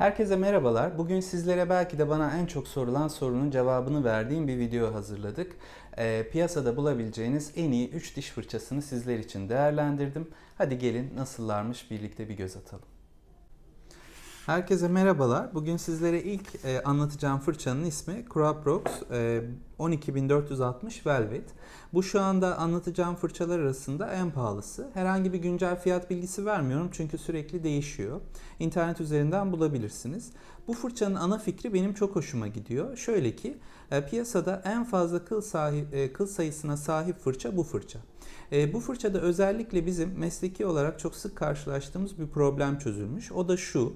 Herkese merhabalar. Bugün sizlere belki de bana en çok sorulan sorunun cevabını verdiğim bir video hazırladık. Ee, piyasada bulabileceğiniz en iyi 3 diş fırçasını sizler için değerlendirdim. Hadi gelin nasıllarmış birlikte bir göz atalım. Herkese merhabalar. Bugün sizlere ilk e, anlatacağım fırçanın ismi Curaprox e, 12460 Velvet. Bu şu anda anlatacağım fırçalar arasında en pahalısı. Herhangi bir güncel fiyat bilgisi vermiyorum çünkü sürekli değişiyor. İnternet üzerinden bulabilirsiniz. Bu fırçanın ana fikri benim çok hoşuma gidiyor. Şöyle ki e, piyasada en fazla kıl, sahip, e, kıl sayısına sahip fırça bu fırça. E, bu fırçada özellikle bizim mesleki olarak çok sık karşılaştığımız bir problem çözülmüş. O da şu.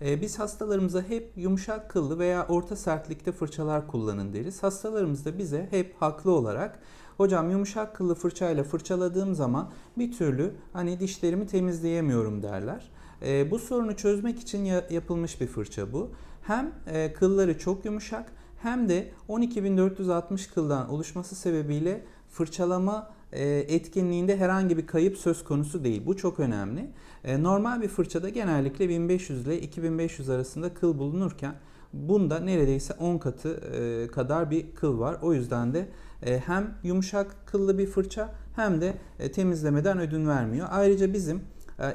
Biz hastalarımıza hep yumuşak kıllı veya orta sertlikte fırçalar kullanın deriz. Hastalarımız da bize hep haklı olarak hocam yumuşak kıllı fırçayla fırçaladığım zaman bir türlü hani dişlerimi temizleyemiyorum derler. E, bu sorunu çözmek için ya- yapılmış bir fırça bu. Hem e, kılları çok yumuşak hem de 12460 kıldan oluşması sebebiyle fırçalama e, etkinliğinde herhangi bir kayıp söz konusu değil. Bu çok önemli. E, Normal bir fırçada genellikle 1500 ile 2500 arasında kıl bulunurken bunda neredeyse 10 katı e, kadar bir kıl var. O yüzden de hem yumuşak kıllı bir fırça hem de temizlemeden ödün vermiyor. Ayrıca bizim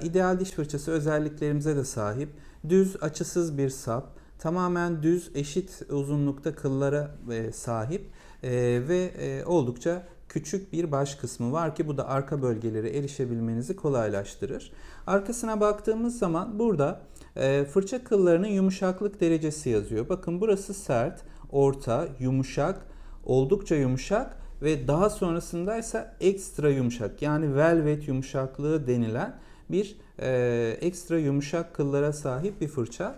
ideal diş fırçası özelliklerimize de sahip. Düz açısız bir sap, tamamen düz eşit uzunlukta kıllara e, sahip e, ve e, oldukça küçük bir baş kısmı var ki bu da arka bölgelere erişebilmenizi kolaylaştırır. Arkasına baktığımız zaman burada e, fırça kıllarının yumuşaklık derecesi yazıyor. Bakın burası sert, orta, yumuşak, oldukça yumuşak ve daha sonrasındaysa ekstra yumuşak yani velvet yumuşaklığı denilen bir e, ekstra yumuşak kıllara sahip bir fırça.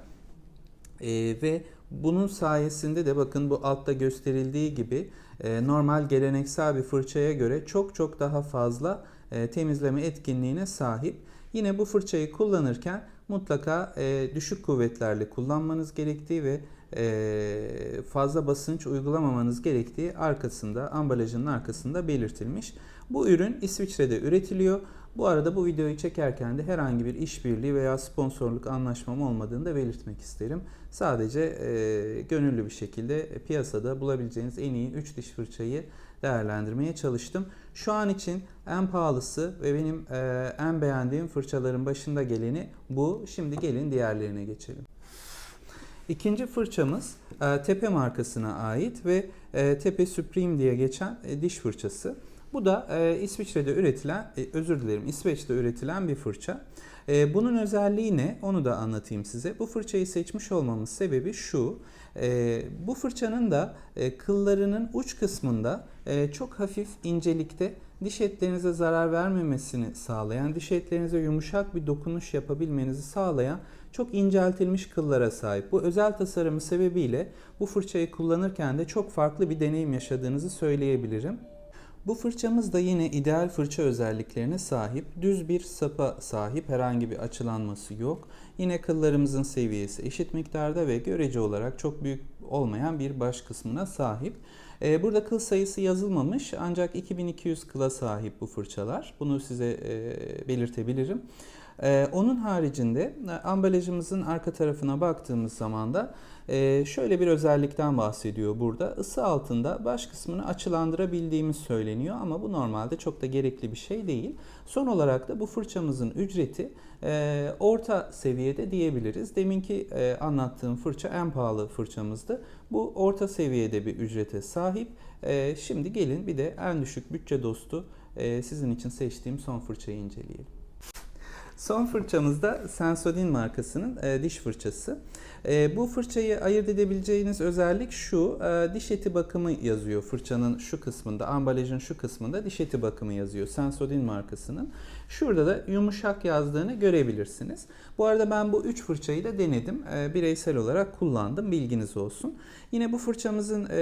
Ee, ve bunun sayesinde de bakın bu altta gösterildiği gibi e, normal geleneksel bir fırçaya göre çok çok daha fazla e, temizleme etkinliğine sahip. Yine bu fırçayı kullanırken mutlaka e, düşük kuvvetlerle kullanmanız gerektiği ve e, fazla basınç uygulamamanız gerektiği arkasında ambalajının arkasında belirtilmiş. Bu ürün İsviçre'de üretiliyor. Bu arada bu videoyu çekerken de herhangi bir işbirliği veya sponsorluk anlaşmam olmadığını da belirtmek isterim. Sadece e, gönüllü bir şekilde piyasada bulabileceğiniz en iyi 3 diş fırçayı değerlendirmeye çalıştım. Şu an için en pahalısı ve benim e, en beğendiğim fırçaların başında geleni bu. Şimdi gelin diğerlerine geçelim. İkinci fırçamız e, Tepe markasına ait ve e, Tepe Supreme diye geçen e, diş fırçası. Bu da e, İsviçre'de üretilen, e, özür dilerim İsveç'te üretilen bir fırça. E, bunun özelliği ne? Onu da anlatayım size. Bu fırçayı seçmiş olmamın sebebi şu. E, bu fırçanın da e, kıllarının uç kısmında e, çok hafif incelikte diş etlerinize zarar vermemesini sağlayan, diş etlerinize yumuşak bir dokunuş yapabilmenizi sağlayan çok inceltilmiş kıllara sahip. Bu özel tasarımı sebebiyle bu fırçayı kullanırken de çok farklı bir deneyim yaşadığınızı söyleyebilirim. Bu fırçamız da yine ideal fırça özelliklerine sahip. Düz bir sapa sahip. Herhangi bir açılanması yok. Yine kıllarımızın seviyesi eşit miktarda ve görece olarak çok büyük olmayan bir baş kısmına sahip. Ee, Burada kıl sayısı yazılmamış ancak 2200 kıla sahip bu fırçalar. Bunu size e, belirtebilirim. Ee, onun haricinde e, ambalajımızın arka tarafına baktığımız zaman da e, şöyle bir özellikten bahsediyor burada. Isı altında baş kısmını açılandırabildiğimiz söyleniyor ama bu normalde çok da gerekli bir şey değil. Son olarak da bu fırçamızın ücreti e, orta seviyede diyebiliriz. Deminki anlattığım fırça en pahalı fırçamızdı. Bu orta seviyede bir ücrete sahip. Şimdi gelin bir de en düşük bütçe dostu sizin için seçtiğim son fırçayı inceleyelim. Son fırçamız da Sensodyne markasının e, diş fırçası. E, bu fırçayı ayırt edebileceğiniz özellik şu. E, diş eti bakımı yazıyor fırçanın şu kısmında, ambalajın şu kısmında diş eti bakımı yazıyor. Sensodyne markasının. Şurada da yumuşak yazdığını görebilirsiniz. Bu arada ben bu üç fırçayı da denedim. E, bireysel olarak kullandım. Bilginiz olsun. Yine bu fırçamızın e,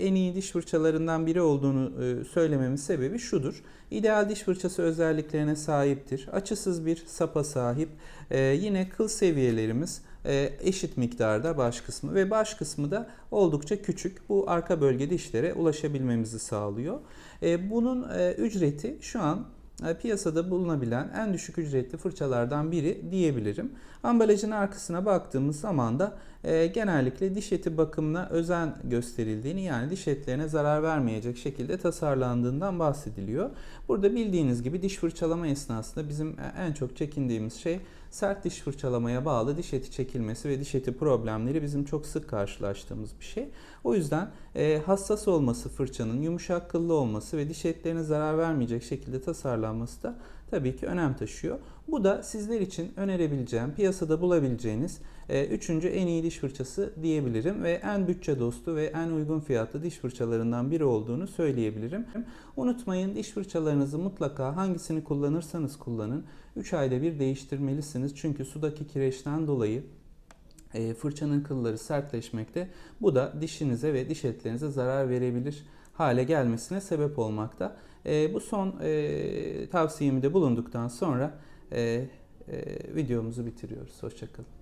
en iyi diş fırçalarından biri olduğunu e, söylememin sebebi şudur. İdeal diş fırçası özelliklerine sahiptir. Açısız bir sapa sahip. E, yine kıl seviyelerimiz e, eşit miktarda baş kısmı ve baş kısmı da oldukça küçük. Bu arka bölge dişlere ulaşabilmemizi sağlıyor. E, bunun e, ücreti şu an e, piyasada bulunabilen en düşük ücretli fırçalardan biri diyebilirim. Ambalajın arkasına baktığımız zaman da e, genellikle diş eti bakımına özen gösterildiğini yani diş etlerine zarar vermeyecek şekilde tasarlandığından bahsediliyor. Burada bildiğiniz gibi diş fırçalama esnasında bizim e, en çok çekindiğimiz şey sert diş fırçalamaya bağlı diş eti çekilmesi ve diş eti problemleri bizim çok sık karşılaştığımız bir şey. O yüzden e, hassas olması fırçanın, yumuşak kıllı olması ve diş etlerine zarar vermeyecek şekilde tasarlanması da tabii ki önem taşıyor. Bu da sizler için önerebileceğim, piyasada bulabileceğiniz e, üçüncü en iyi diş fırçası diyebilirim ve en bütçe dostu ve en uygun fiyatlı diş fırçalarından biri olduğunu söyleyebilirim. Unutmayın diş fırçalarınızı mutlaka hangisini kullanırsanız kullanın 3 ayda bir değiştirmelisiniz. Çünkü sudaki kireçten dolayı e, fırçanın kılları sertleşmekte. Bu da dişinize ve diş etlerinize zarar verebilir hale gelmesine sebep olmakta. E, bu son e, tavsiyemi de bulunduktan sonra e, e, videomuzu bitiriyoruz. Hoşçakalın.